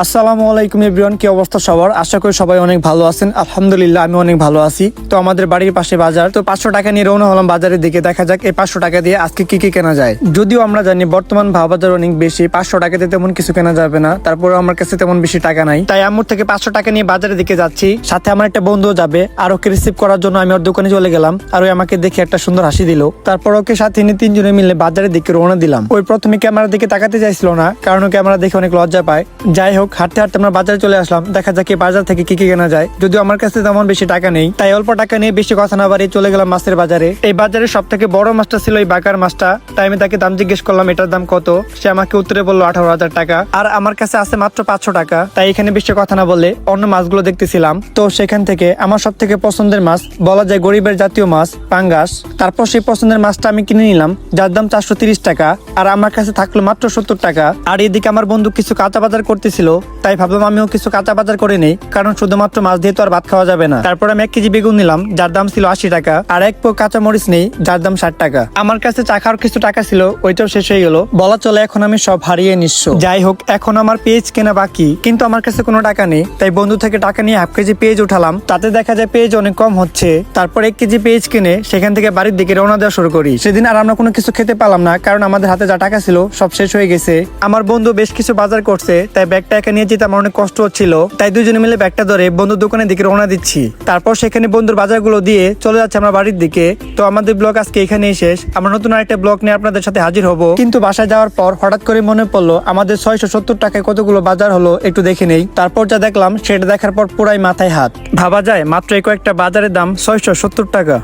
আসসালামু আলাইকুম এভরিওয়ান, কি অবস্থা সবার? আশা করি সবাই অনেক ভালো আছেন। আলহামদুলিল্লাহ, আমি অনেক ভালো আছি। তো আমাদের বাড়ির পাশে বাজার। তো পাঁচশো টাকা নিয়ে রওনা হলাম বাজারের দিকে। দেখা যাক এই পাঁচশো টাকা দিয়ে আজকে কি কি কেনা যায়। যদিও আমরা জানি বর্তমান ভাব বাজার অনেক বেশি। পাঁচশো টাকাতে তেমন কিছু কেনা যাবে না। তারপরে আমার কাছে তেমন বেশি টাকা নাই। তাই আম্মুর থেকে পাঁচশো টাকা নিয়ে বাজারের দিকে যাচ্ছি। সাথে আমার একটা বন্ধুও যাবে। আর ওকে রিসিভ করার জন্য আমি ওর দোকানে চলে গেলাম। আর ওই আমাকে দেখে একটা সুন্দর হাসি দিল। তারপর ওকে সাথে নিয়ে তিনজনে মিলে বাজারের দিকে রওনা দিলাম। ওই প্রথমে ক্যামেরার দিকে তাকাতে চাইছিল না, কারণ ও ক্যামেরা দেখে অনেক লজ্জা পায়। যাই হোক হাঁটতে হাঁটতে আমরা বাজারে চলে আসলাম। দেখা যাক বাজার থেকে কি কি কেনা যায়। যদিও আমার কাছে তেমন বেশি টাকা নেই, তাই অল্প টাকা নিয়ে বেশি কথা না বাড়িয়ে চলে গেলাম মাছের বাজারে। এই বাজারে সব থেকে বড় মাছটা ছিল এই বাকার মাছটা। তাই আমি তাকে দাম জিজ্ঞেস করলাম, এটার দাম কত? সে আমাকে উত্তরে বলল, আঠারো হাজার টাকা। আর আমার কাছে আছে মাত্র পাঁচশো টাকা। তাই এখানে বেশি কথা না বলে অন্য মাছগুলো দেখতেছিলাম। তো সেখান থেকে আমার সব থেকে পছন্দের মাছ বলা যায় গরিবের জাতীয় মাছ, পাঙ্গাস। তারপর সেই পছন্দের মাছটা আমি কিনে নিলাম, যার দাম চারশো টাকা। আর আমার কাছে থাকল মাত্র সত্তর টাকা। আর এদিকে আমার বন্ধু কিছু কাঁচা বাজার করতেছিল তাই ভাবলাম আমিও কিছু কাঁচা বাজার করে নেই, কারণ শুধুমাত্র মাছ দিয়ে তো আর ভাত খাওয়া যাবে না। তারপর আমি এক কেজি বেগুন নিলাম, যার দাম ছিল আশি টাকা, আর এক পো কাঁচা মরিচ নেই, যার দাম ষাট টাকা। আমার কাছে চা খাওয়ার কিছু টাকা ছিল, ওইটাও শেষ হয়ে গেল। বলা চলে এখন আমি সব হারিয়ে নিঃস্ব। যাই হোক, এখন আমার পেজ কেনা বাকি, কিন্তু আমার কাছে কোনো টাকা নেই, তাই বন্ধু থেকে টাকা নিয়ে হাফ কেজি পেজ উঠালাম। তাতে দেখা যায় পেজ অনেক কম হচ্ছে, তারপর এক কেজি পেজ কিনে সেখান থেকে বাড়ির দিকে রওনা দেওয়া শুরু করি। সেদিন আর আমরা কোনো কিছু খেতে পারলাম না, কারণ আমাদের হাতে যা টাকা ছিল সব শেষ হয়ে গেছে। আমার বন্ধু বেশ কিছু বাজার করছে, তাই ব্যাগটা একা নিয়ে যেতে আমার অনেক কষ্ট হচ্ছিল। তাই দুজনে মিলে ব্যাগটা ধরে বন্ধুর দোকানের দিকে রওনা দিচ্ছি। তারপর সেখানে বন্ধুর বাজারগুলো দিয়ে চলে যাচ্ছে আমরা বাড়ির দিকে। তো আমাদের ব্লগ আজকে এখানেই শেষ। আমরা নতুন আরেকটা ব্লগ নিয়ে আপনাদের সাথে হাজির হব। কিন্তু বাসায় যাওয়ার পর হঠাৎ করে মনে পড়ল, আমাদের ছয়শো সত্তর টাকায় কতগুলো বাজার হলো একটু দেখে নেই। তারপর যা দেখলাম, সেটা দেখার পর পুরাই মাথায় হাত। ভাবা যায়, মাত্র কয়েকটা বাজারের দাম ছয়শো সত্তর টাকা।